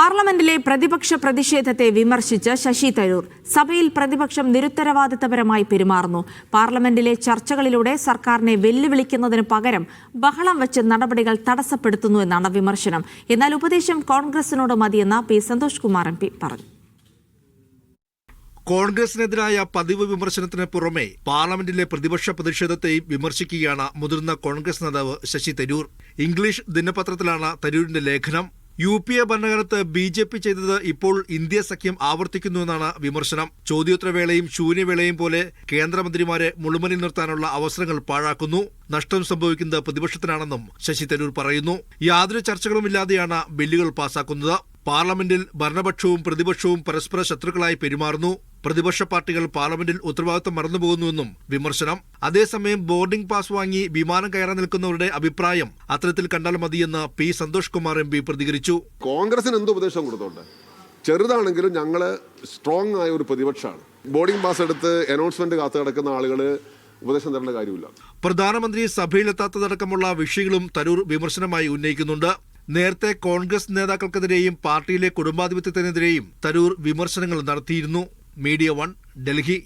പാർലമെന്റിലെ പ്രതിപക്ഷ പ്രതിഷേധത്തെ വിമർശിച്ച് ശശി തരൂർ സഭയിൽ പ്രതിപക്ഷം നിരുത്തരവാദിത്തപരമായി പെരുമാറുന്നു. പാർലമെന്റിലെ ചർച്ചകളിലൂടെ സർക്കാരിനെ വെല്ലുവിളിക്കുന്നതിന് പകരം ബഹളം വെച്ച് നടപടികൾ തടസ്സപ്പെടുത്തുന്നു എന്നാണ് വിമർശനം. എന്നാൽ ഉപദേശം കോൺഗ്രസിനോട് മതിയെന്ന് P. Santhosh Kumar M P പറഞ്ഞു. കോൺഗ്രസിനെതിരായ പതിവ് വിമർശനത്തിന് പുറമെ പാർലമെന്റിലെ പ്രതിപക്ഷ പ്രതിഷേധത്തെയും വിമർശിക്കുകയാണ് മുതിർന്ന കോൺഗ്രസ് നേതാവ് ശശി തരൂർ. ഇംഗ്ലീഷ് ദിനപത്രത്തിലാണ് തരൂരിന്റെ ലേഖനം. യു പി എ ഭരണകാലത്ത് ബി ജെ പി ചെയ്തത് ഇപ്പോൾ ഇന്ത്യ സഖ്യം ആവർത്തിക്കുന്നുവെന്നാണ് വിമർശനം. ചോദ്യോത്തരവേളയും ശൂന്യവേളയും പോലെ കേന്ദ്രമന്ത്രിമാരെ മുളുമനിൽ നിർത്താനുള്ള അവസരങ്ങൾ പാഴാക്കുന്നു. നഷ്ടം സംഭവിക്കുന്നത് പ്രതിപക്ഷത്തിനാണെന്നും ശശി തരൂർ പറയുന്നു. യാതൊരു ചർച്ചകളുമില്ലാതെയാണ് ബില്ലുകൾ പാസാക്കുന്നത്. പാർലമെന്റിൽ ഭരണപക്ഷവും പ്രതിപക്ഷവും പരസ്പര ശത്രുക്കളായി പെരുമാറുന്നു. പ്രതിപക്ഷ പാർട്ടികൾ പാർലമെന്റിൽ ഉത്തരവാദിത്തം മറന്നുപോകുന്നുവെന്നും വിമർശനം. അതേസമയം ബോർഡിംഗ് പാസ് വാങ്ങി വിമാനം കയറാൻ നിൽക്കുന്നവരുടെ അഭിപ്രായം അത്തരത്തിൽ കണ്ടാൽ മതിയെന്ന് P Santhosh Kumar M P പ്രതികരിച്ചു. കോൺഗ്രസിന് എന്ത് ഉപദേശം കൊടുത്തോണ്ട്? ചെറുതാണെങ്കിലും ഞങ്ങൾ സ്ട്രോങ് ആയ ഒരു പ്രതിപക്ഷമാണ് ബോർഡിംഗ് പാസ് എടുത്ത് അനൗൺസ്മെന്റ് കാത്തു കിടക്കുന്ന ആളുകൾ ഉപദേശം തരേണ്ട കാര്യമില്ല. പ്രധാനമന്ത്രി സഭയിലെത്താത്തതടക്കമുള്ള വിഷയങ്ങളും തരൂർ വിമർശനമായി ഉന്നയിക്കുന്നുണ്ട്. നേരത്തെ കോൺഗ്രസ് നേതാക്കൾക്കെതിരെയും പാർട്ടിയിലെ കുടുംബാധിപത്യത്തിനെതിരെയും തരൂർ വിമർശനങ്ങൾ നടത്തിയിരുന്നു. Media one Delhi